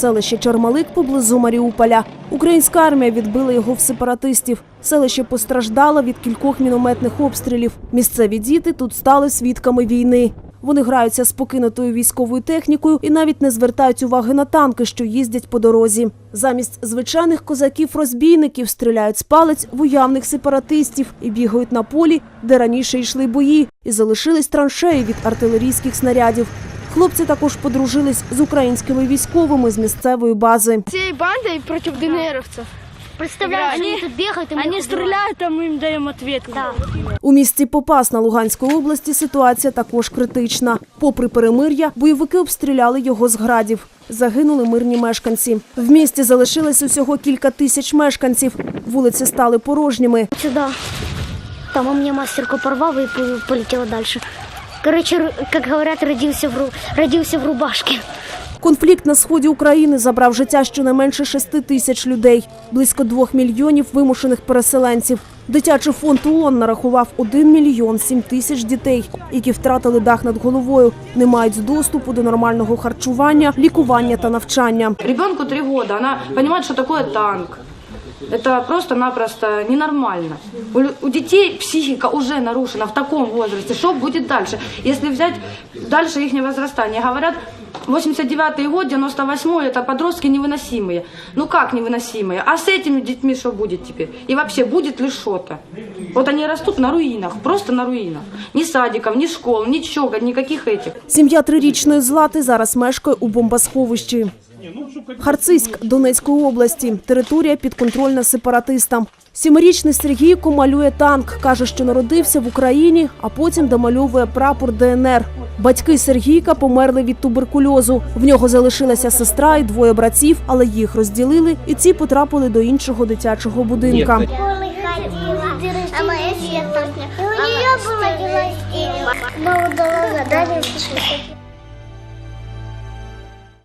селище Чармалик поблизу Маріуполя. Українська армія відбила його в сепаратистів. Селище постраждало від кількох мінометних обстрілів. Місцеві діти тут стали свідками війни. Вони граються з покинутою військовою технікою і навіть не звертають уваги на танки, що їздять по дорозі. Замість звичайних козаків-розбійників стріляють з палець в уявних сепаратистів і бігають на полі, де раніше йшли бої, і залишились траншеї від артилерійських снарядів. Хлопці також подружились з українськими військовими з місцевої бази. всей бандой против ДНРовцев. Представляешь, Они- они тут убиваем. стреляют, а мы им даем ответку. Да. У місті Попасна Луганської області ситуація також критична. Попри перемир'я, бойовики обстріляли його з градів. Загинули мирні мешканці. В місті залишилось усього кілька тисяч мешканців. Вулиці стали порожніми. Сюда. Там у меня мастерку порвал и пол- полетела дальше. Короче, как говорят, родился в, ру- родился в рубашке. Конфлікт на сході України забрав життя щонайменше 6 тисяч людей, близько 2 мільйонів вимушених переселенців. Дитячий фонд ООН нарахував 1 мільйон 7 тисяч дітей, які втратили дах над головою, не мають доступу до нормального харчування, лікування та навчання. Ребенку три года, она понимает, что такое танк. Это просто-напросто ненормально. У, лю- у детей психика уже нарушена в таком возрасте. Что будет дальше? Если взять дальше их возрастание, говорят, 89-й год, 98-й, это подростки невыносимые. Ну как невыносимые? А с этими детьми что будет теперь? И вообще, будет ли что-то? Вот они растут на руинах, просто на руинах. Ни садиков, ни школ, ничего, никаких этих. Сім'я трирічної Злати зараз мешкає у бомбосховищі. Харциськ Донецької області. Територія підконтрольна сепаратистам. Сімирічний Сергійко малює танк. Каже, що народився в Україні, а потім домальовує прапор ДНР. Батьки Сергійка померли від туберкульозу. В нього залишилася сестра і двоє братів, але їх розділили, і ці потрапили до іншого дитячого будинка. а моя сестра. У дала.